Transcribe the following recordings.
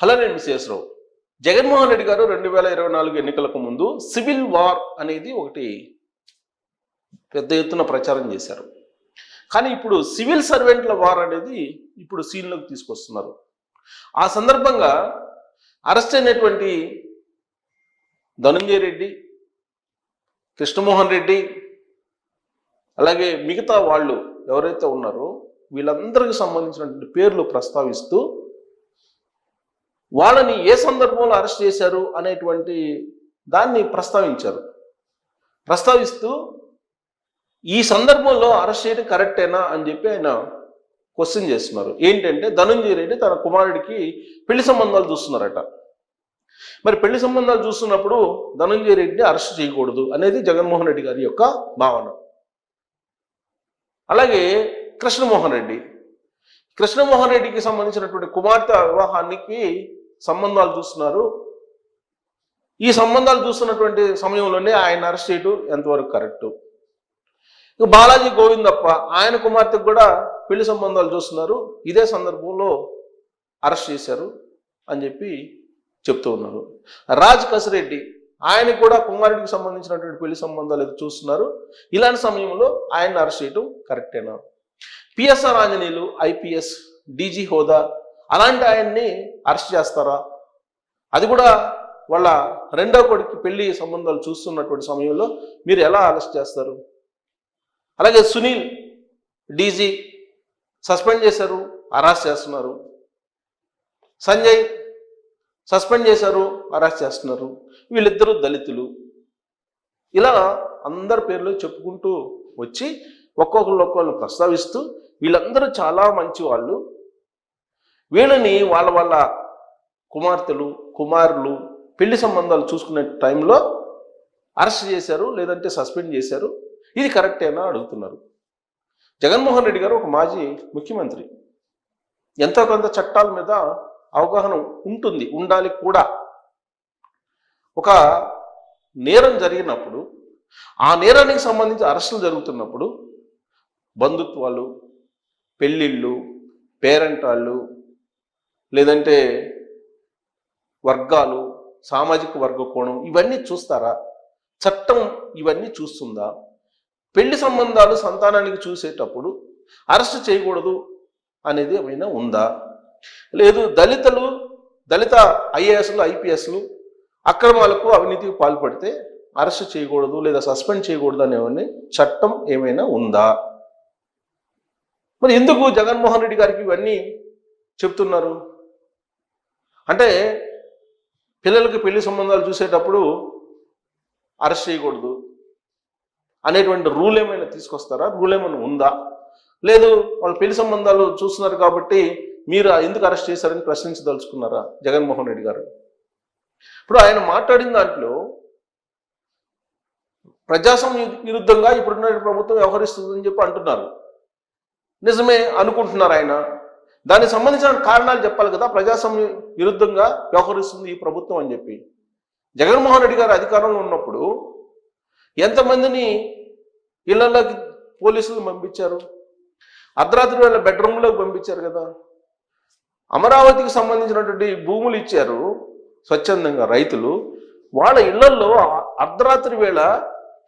Hello నేను మిస్ఎస్ రావు. జగన్మోహన్ రెడ్డి గారు రెండు వేల ఇరవై నాలుగు ఎన్నికలకు ముందు సివిల్ వార్ అనేది ఒకటి పెద్ద ఎత్తున ప్రచారం చేశారు. కానీ ఇప్పుడు సివిల్ సర్వెంట్ల వార్ అనేది ఇప్పుడు సీన్లోకి తీసుకొస్తున్నారు. ఆ సందర్భంగా అరెస్ట్ అయినటువంటి ధనంజయ రెడ్డి కృష్ణమోహన్ రెడ్డి అలాగే మిగతా వాళ్ళు ఎవరైతే ఉన్నారో వీళ్ళందరికి సంబంధించినటువంటి పేర్లు ప్రస్తావిస్తూ వాళ్ళని ఏ సందర్భంలో అరెస్ట్ చేశారు అనేటువంటి దాన్ని ప్రస్తావించారు. ప్రస్తావిస్తూ ఈ సందర్భంలో అరెస్ట్ చేయడం కరెక్టేనా అని చెప్పి ఆయన క్వశ్చన్ చేస్తున్నారు. ఏంటంటే ధనుంజయ రెడ్డి తన కుమారుడికి పెళ్ళి సంబంధాలు చూస్తున్నారట. మరి పెళ్ళి సంబంధాలు చూస్తున్నప్పుడు ధనంజయ రెడ్డిని అరెస్ట్ చేయకూడదు అనేది జగన్మోహన్ రెడ్డి గారి యొక్క భావన. అలాగే కృష్ణమోహన్ రెడ్డి. కృష్ణమోహన్ రెడ్డికి సంబంధించినటువంటి కుమార్తె వివాహానికి సంబంధాలు చూస్తున్నారు. ఈ సంబంధాలు చూస్తున్నటువంటి సమయంలోనే ఆయన అరెస్ట్ చేయడం ఎంతవరకు కరెక్ట్? ఇక బాలాజీ గోవిందప్ప ఆయన కుమార్తెకు కూడా పెళ్ళి సంబంధాలు చూస్తున్నారు. ఇదే సందర్భంలో అరెస్ట్ చేశారు అని చెప్పి చెప్తూ ఉన్నారు. రాజ్ కసిరెడ్డి ఆయన కూడా కుమారుడికి సంబంధించినటువంటి పెళ్ళి సంబంధాలు ఏదో చూస్తున్నారు. ఇలాంటి సమయంలో ఆయన అరెస్ట్ చేయడం కరెక్టేనా? పిఎస్ఆర్ ఆంజనేయులు ఐపీఎస్ డీజీ హోదా అలాంటి ఆయన్ని అరెస్ట్ చేస్తారా? అది కూడా వాళ్ళ రెండో కొడుకు పెళ్ళి సంబంధాలు చూస్తున్నటువంటి సమయంలో మీరు ఎలా అరెస్ట్ చేస్తారు? అలాగే సునీల్ డీజీ సస్పెండ్ చేశారు అరెస్ట్ చేస్తున్నారు. సంజయ్ సస్పెండ్ చేశారు అరెస్ట్ చేస్తున్నారు. వీళ్ళిద్దరూ దళితులు. ఇలా అందరి పేర్లు చెప్పుకుంటూ వచ్చి ఒక్కొక్కరు ఒక్కొక్కరు ప్రస్తావిస్తూ వీళ్ళందరూ చాలా మంచి వాళ్ళు. వీళ్ళని వాళ్ళ వాళ్ళ కుమార్తెలు కుమారులు పెళ్ళి సంబంధాలు చూసుకునే టైంలో అరెస్ట్ చేశారు లేదంటే సస్పెండ్ చేశారు. ఇది కరెక్టేనా అడుగుతున్నారు. జగన్మోహన్ రెడ్డి గారు ఒక మాజీ ముఖ్యమంత్రి. ఎంతో కొంత చట్టాల మీద అవగాహన ఉంటుంది ఉండాలి కూడా. ఒక నేరం జరిగినప్పుడు ఆ నేరానికి సంబంధించి అరెస్టులు జరుగుతున్నప్పుడు బంధుత్వాలు పెళ్ళిళ్ళు పేరెంటాళ్ళు లేదంటే వర్గాలు సామాజిక వర్గ కోణం ఇవన్నీ చూస్తారా? చట్టం ఇవన్నీ చూస్తుందా? పెళ్ళి సంబంధాలు సంతానానికి చూసేటప్పుడు అరెస్ట్ చేయకూడదు అనేది ఏమైనా ఉందా? లేదు దళితులు దళిత ఐఏఎస్లు ఐపీఎస్లు అక్రమాలకు అవినీతికి పాల్పడితే అరెస్ట్ చేయకూడదు లేదా సస్పెండ్ చేయకూడదు అనేవన్నీ చట్టం ఏమైనా ఉందా? మరి ఎందుకు జగన్మోహన్ రెడ్డి గారికి ఇవన్నీ చెప్తున్నారు? అంటే పిల్లలకి పెళ్ళి సంబంధాలు చూసేటప్పుడు అరెస్ట్ చేయకూడదు అనేటువంటి రూల్ ఏమైనా తీసుకొస్తారా? రూల్ ఏమైనా ఉందా? లేదు వాళ్ళు పెళ్ళి సంబంధాలు చూస్తున్నారు కాబట్టి మీరు ఎందుకు అరెస్ట్ చేశారని ప్రశ్నించదలుచుకున్నారా జగన్మోహన్ రెడ్డి గారు? ఇప్పుడు ఆయన మాట్లాడిన దాంట్లో ప్రజాస్వామ్య విరుద్ధంగా ఇప్పుడున్న ప్రభుత్వం వ్యవహరిస్తుందని చెప్పి అంటున్నారు. నిజమే అనుకుంటున్నారు ఆయన. దానికి సంబంధించిన కారణాలు చెప్పాలి కదా. ప్రజాస్వామ్య విరుద్ధంగా వ్యవహరిస్తుంది ఈ ప్రభుత్వం అని చెప్పి. జగన్మోహన్ రెడ్డి గారు అధికారంలో ఉన్నప్పుడు ఎంతమందిని ఇళ్ళలోకి పోలీసులు పంపించారు? అర్ధరాత్రి వేళ బెడ్రూమ్లోకి పంపించారు కదా. అమరావతికి సంబంధించినటువంటి భూములు ఇచ్చారు స్వచ్ఛందంగా రైతులు. వాళ్ళ ఇళ్ళల్లో అర్ధరాత్రి వేళ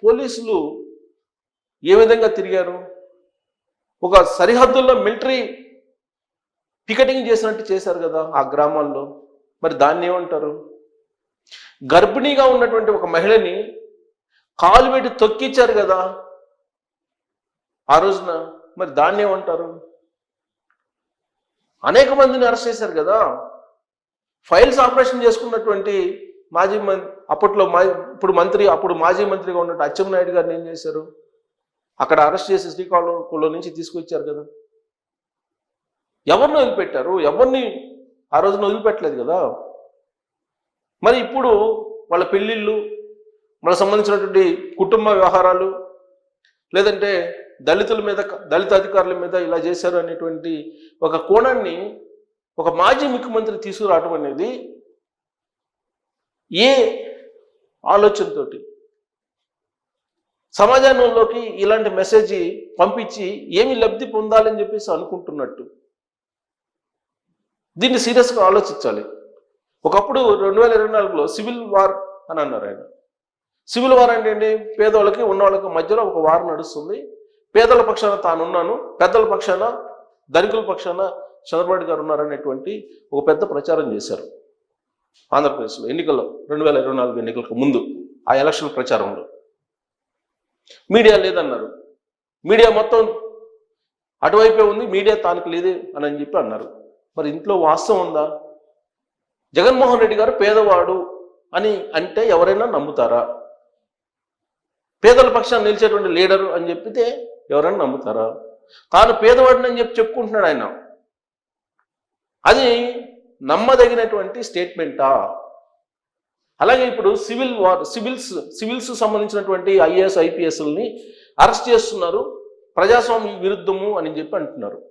పోలీసులు ఏ విధంగా తిరిగారు? ఒక సరిహద్దుల్లో మిలిటరీ టికెటింగ్ చేసినట్టు చేశారు కదా ఆ గ్రామాల్లో. మరి దాన్ని ఏమంటారు? గర్భిణీగా ఉన్నటువంటి ఒక మహిళని కాలు పెట్టి తొక్కిచ్చారు కదా. ఆ రోజున మరి దాన్ని ఏమంటారు? అనేక మందిని అరెస్ట్ చేశారు కదా. ఫైల్స్ ఆపరేషన్ చేసుకున్నటువంటి మాజీ మం అప్పట్లో మా ఇప్పుడు మంత్రి అప్పుడు మాజీ మంత్రిగా ఉన్నట్టు అచ్చెన్నాయుడు గారిని ఏం చేశారు? అక్కడ అరెస్ట్ చేసి శ్రీకాకుళంలో నుంచి తీసుకొచ్చారు కదా. ఎవరిని వదిలిపెట్టారు? ఎవరిని ఆ రోజున వదిలిపెట్టలేదు కదా? మరి ఇప్పుడు వాళ్ళ పెళ్ళిళ్ళు వాళ్ళకి సంబంధించినటువంటి కుటుంబ వ్యవహారాలు లేదంటే దళితుల మీద దళిత అధికారుల మీద ఇలా చేశారు అనేటువంటి ఒక కోణాన్ని ఒక మాజీ ముఖ్యమంత్రి తీసుకురావటం అనేది ఏ ఆలోచనతో సమాజంలోకి ఇలాంటి మెసేజ్ పంపించి ఏమి లబ్ధి పొందాలని చెప్పేసి అనుకుంటున్నట్టు? దీన్ని సీరియస్గా ఆలోచించాలి. ఒకప్పుడు రెండు వేల ఇరవై నాలుగులో సివిల్ వార్ అని అన్నారు ఆయన. సివిల్ వార్ అంటే ఏంటి? పేదవాళ్ళకి ఉన్నవాళ్ళకి మధ్యలో ఒక వార్ నడుస్తుంది. పేదల పక్షాన తానున్నాను పెద్దల పక్షాన ధనికుల పక్షాన చంద్రబాబు గారు ఉన్నారనేటువంటి ఒక పెద్ద ప్రచారం చేశారు. ఆంధ్రప్రదేశ్లో ఎన్నికల్లో రెండు వేల ఇరవై నాలుగు ఎన్నికలకు ముందు ఆ ఎలక్షన్ ప్రచారంలో. మీడియా లేదన్నారు. మీడియా మొత్తం అటువైపే ఉంది మీడియా తానికి లేదు అని అని చెప్పి అన్నారు. మరి ఇంట్లో వాస్తవం ఉందా? జగన్మోహన్ రెడ్డి గారు పేదవాడు అని అంటే ఎవరైనా నమ్ముతారా? పేదల పక్షాన్ని నిలిచేటువంటి లీడరు అని చెప్పితే ఎవరైనా నమ్ముతారా? తాను పేదవాడిని అని చెప్పి చెప్పుకుంటున్నాడు ఆయన. అది నమ్మదగినటువంటి స్టేట్మెంటా? అలాగే ఇప్పుడు సివిల్ వార్ సివిల్స్ సివిల్స్ సంబంధించినటువంటి ఐఏఎస్ ఐపీఎస్ని అరెస్ట్ చేస్తున్నారు. ప్రజాస్వామ్య విరుద్ధము అని చెప్పి అంటున్నారు.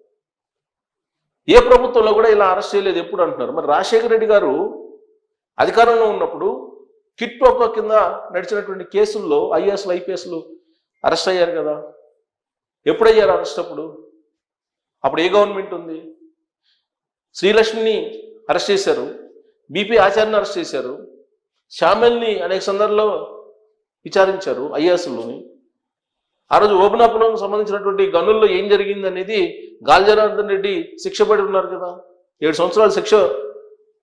ఏ ప్రభుత్వంలో కూడా ఇలా అరెస్ట్ చేయలేదు ఎప్పుడు అంటున్నారు? మరి రాజశేఖర రెడ్డి గారు అధికారంలో ఉన్నప్పుడు కిట్ ఒక కింద నడిచినటువంటి కేసుల్లో ఐఏఎస్లు ఐపీఎస్లు అరెస్ట్ అయ్యారు కదా. ఎప్పుడు అయ్యారు అరెస్ట్ అప్పుడు? అప్పుడు ఏ గవర్నమెంట్ ఉంది? శ్రీలక్ష్మిని అరెస్ట్ చేశారు. బీపీ ఆచార్యని అరెస్ట్ చేశారు. శ్యామల్ని అనేక సందర్భాల్లో విచారించారు ఐఏఎస్లోని. ఆ రోజు ఓపెనాపురం సంబంధించినటువంటి గనుల్లో ఏం జరిగింది అనేది గాల్జనార్దన్ రెడ్డి శిక్ష పడి ఉన్నారు కదా. ఏడు సంవత్సరాల శిక్ష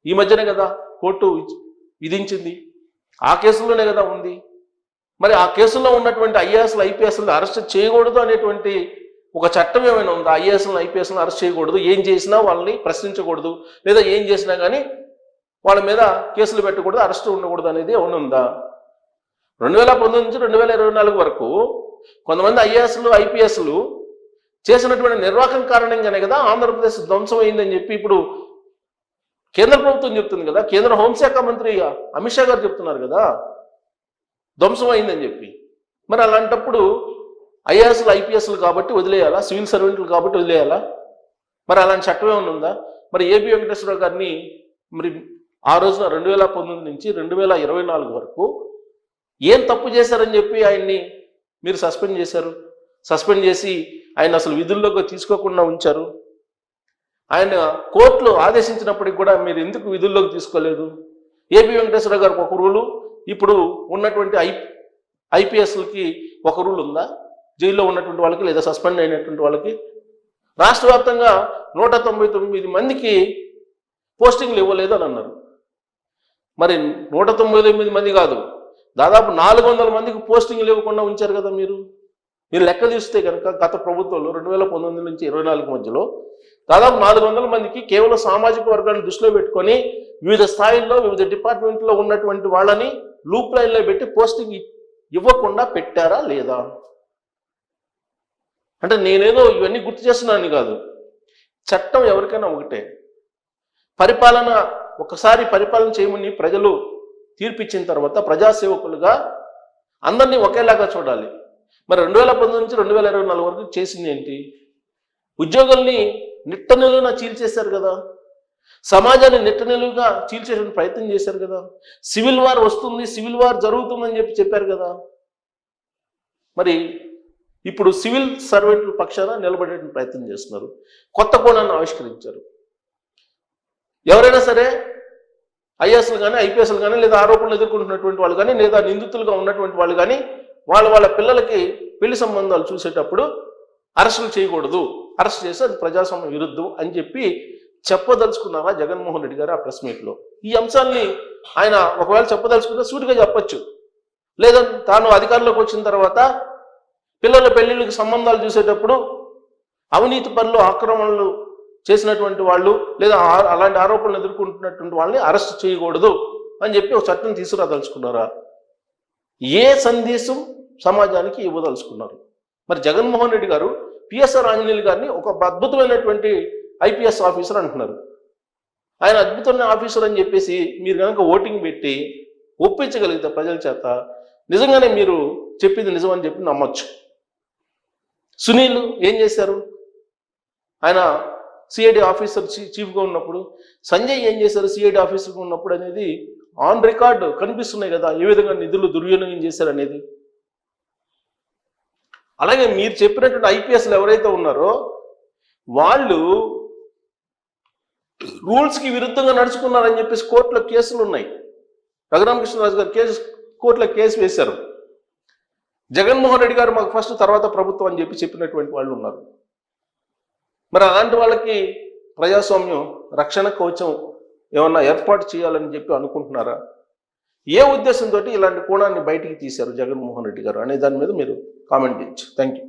ఈ మధ్యనే కదా కోర్టు విధించింది. ఆ కేసులోనే కదా ఉంది. మరి ఆ కేసులో ఉన్నటువంటి ఐఏఎస్లు ఐపీఎస్లు అరెస్ట్ చేయకూడదు అనేటువంటి ఒక చట్టం ఏమైనా ఉందా? ఐఏఎస్లను ఐపీఎస్లను అరెస్ట్ చేయకూడదు. ఏం చేసినా వాళ్ళని ప్రశ్నించకూడదు. లేదా ఏం చేసినా కానీ వాళ్ళ మీద కేసులు పెట్టకూడదు అరెస్ట్ ఉండకూడదు అనేది ఏమైనా ఉందా? రెండు వేల పంతొమ్మిది నుంచి రెండు వేల ఇరవై నాలుగు వరకు కొంతమంది ఐఏఎస్లు ఐపీఎస్లు చేసినటువంటి నిర్వాహకం కారణంగానే కదా ఆంధ్రప్రదేశ్ ధ్వంసం అయిందని చెప్పి ఇప్పుడు కేంద్ర ప్రభుత్వం చెప్తుంది కదా. కేంద్ర హోంశాఖ మంత్రి అమిత్ షా గారు చెప్తున్నారు కదా. ధ్వంసం అయిందని చెప్పి. మరి అలాంటప్పుడు ఐఏఎస్లు ఐపీఎస్లు కాబట్టి వదిలేయాలా? సివిల్ సర్వెంట్లు కాబట్టి వదిలేయాలా? మరి అలాంటి చట్టం ఏమైనా ఉందా? మరి ఏపీ వెంకటేశ్వరరావు గారిని మరి ఆ రోజున రెండు వేల పంతొమ్మిది నుంచి రెండు వేల ఇరవై నాలుగు వరకు ఏం తప్పు చేశారని చెప్పి ఆయన్ని మీరు సస్పెండ్ చేశారు? సస్పెండ్ చేసి ఆయన అసలు విధుల్లోకి తీసుకోకుండా ఉంచారు? ఆయన కోర్టులు ఆదేశించినప్పటికి కూడా మీరు ఎందుకు విధుల్లోకి తీసుకోలేదు? ఏపీ వెంకటేశ్వర గారికి ఒక రూలు ఇప్పుడు ఉన్నటువంటి ఐ ఐపీఎస్లకి ఒక రూల్ ఉందా? జైల్లో ఉన్నటువంటి వాళ్ళకి లేదా సస్పెండ్ అయినటువంటి వాళ్ళకి? రాష్ట్ర వ్యాప్తంగా నూట తొంభై తొమ్మిది మందికి పోస్టింగ్లు ఇవ్వలేదు అని అన్నారు. మరి నూట తొంభై తొమ్మిది మంది కాదు దాదాపు నాలుగు వందల మందికి పోస్టింగ్లు ఇవ్వకుండా ఉంచారు కదా మీరు? మీరు లెక్క చూస్తే కనుక గత ప్రభుత్వంలో రెండు వేల పంతొమ్మిది నుంచి ఇరవై నాలుగు మధ్యలో దాదాపు నాలుగు వందల మందికి కేవలం సామాజిక వర్గాన్ని దృష్టిలో పెట్టుకొని వివిధ స్థాయిల్లో వివిధ డిపార్ట్మెంట్లో ఉన్నటువంటి వాళ్ళని లూప్ లైన్లో పెట్టి పోస్టింగ్ ఇవ్వకుండా పెట్టారా లేదా? అంటే నేనేదో ఇవన్నీ గుర్తు చేస్తున్నాను కాదు. చట్టం ఎవరికైనా ఒకటే. పరిపాలన ఒకసారి పరిపాలన చేయమని ప్రజలు తీర్పిచ్చిన తర్వాత ప్రజాసేవకులుగా అందరినీ ఒకేలాగా చూడాలి. మరి రెండు వేల పంతొమ్మిది నుంచి రెండు వేల ఇరవై నాలుగు వరకు చేసింది ఏంటి? ఉద్యోగుల్ని నిట్ట నిలువున చీల్చేశారు కదా. సమాజాన్ని నిట్ట నిలువుగా చీల్చేసే ప్రయత్నం చేశారు కదా. సివిల్ వార్ వస్తుంది సివిల్ వార్ జరుగుతుందని చెప్పి చెప్పారు కదా. మరి ఇప్పుడు సివిల్ సర్వెంట్ల పక్షాన నిలబడే ప్రయత్నం చేస్తున్నారు. కొత్త కోణాన్ని ఆవిష్కరించారు. ఎవరైనా సరే ఐఎస్ఎల్ కానీ ఐపీఎస్లు కానీ లేదా ఆరోపణలు ఎదుర్కొంటున్నటువంటి వాళ్ళు కానీ లేదా నిందితులుగా ఉన్నటువంటి వాళ్ళు కానీ వాళ్ళ వాళ్ళ పిల్లలకి పెళ్ళి సంబంధాలు చూసేటప్పుడు అరెస్టులు చేయకూడదు. అరెస్ట్ చేస్తే అది ప్రజాస్వామ్య విరుద్ధం అని చెప్పి చెప్పదలుచుకున్నారా జగన్మోహన్ రెడ్డి గారు ఆ ప్రెస్ మీట్లో? ఈ అంశాన్ని ఆయన ఒకవేళ చెప్పదలుచుకుంటే సూటిగా చెప్పొచ్చు. లేదా తాను అధికారంలోకి వచ్చిన తర్వాత పిల్లల పెళ్ళిళ్ళకి సంబంధాలు చూసేటప్పుడు అవినీతి పనులు ఆక్రమణలు చేసినటువంటి వాళ్ళు లేదా అలాంటి ఆరోపణలు ఎదుర్కొంటున్నటువంటి వాళ్ళని అరెస్ట్ చేయకూడదు అని చెప్పి ఒక చట్టం తీసుకురాదలుచుకున్నారా? ఏ సందేశం సమాజానికి ఇవ్వదలుచుకున్నారు? మరి జగన్మోహన్ రెడ్డి గారు పిఎస్ఆర్ ఆంజనేయులు గారిని ఒక అద్భుతమైనటువంటి ఐపీఎస్ ఆఫీసర్ అంటున్నారు. ఆయన అద్భుతమైన ఆఫీసర్ అని చెప్పేసి మీరు కనుక ఓటింగ్ పెట్టి ఒప్పించగలిగితే ప్రజల చేత నిజంగానే మీరు చెప్పింది నిజం అని చెప్పి నమ్మొచ్చు. సునీల్ ఏం చేశారు? ఆయన సిఐడి ఆఫీసర్ చీ- చీఫ్గా ఉన్నప్పుడు సంజయ్ ఏం చేశారు? సిఐడి ఆఫీసర్గా ఉన్నప్పుడు అనేది ఆన్ రికార్డు కనిపిస్తున్నాయి కదా ఏ విధంగా నిధులు దుర్వినియోగం చేశారు అనేది. అలాగే మీరు చెప్పినటువంటి ఐపీఎస్లు ఎవరైతే ఉన్నారో వాళ్ళు రూల్స్కి విరుద్ధంగా నడుచుకున్నారని చెప్పేసి కోర్టులో కేసులు ఉన్నాయి. రఘురామకృష్ణరాజు గారు కేసు కోర్టులో కేసు వేశారు. జగన్మోహన్ రెడ్డి గారు మాకు ఫస్ట్ తర్వాత ప్రభుత్వం అని చెప్పి చెప్పినటువంటి వాళ్ళు ఉన్నారు. మరి అలాంటి వాళ్ళకి ప్రజాస్వామ్యం రక్షణ కవచం ఏమన్నా ఏర్పాటు చేయాలని చెప్పి అనుకుంటున్నారా? ఏ ఉద్దేశంతో ఇలాంటి కోణాన్ని బయటికి తీశారు జగన్మోహన్ రెడ్డి గారు అనే దాని మీద మీరు కామెంట్ చేయొచ్చు. Thank you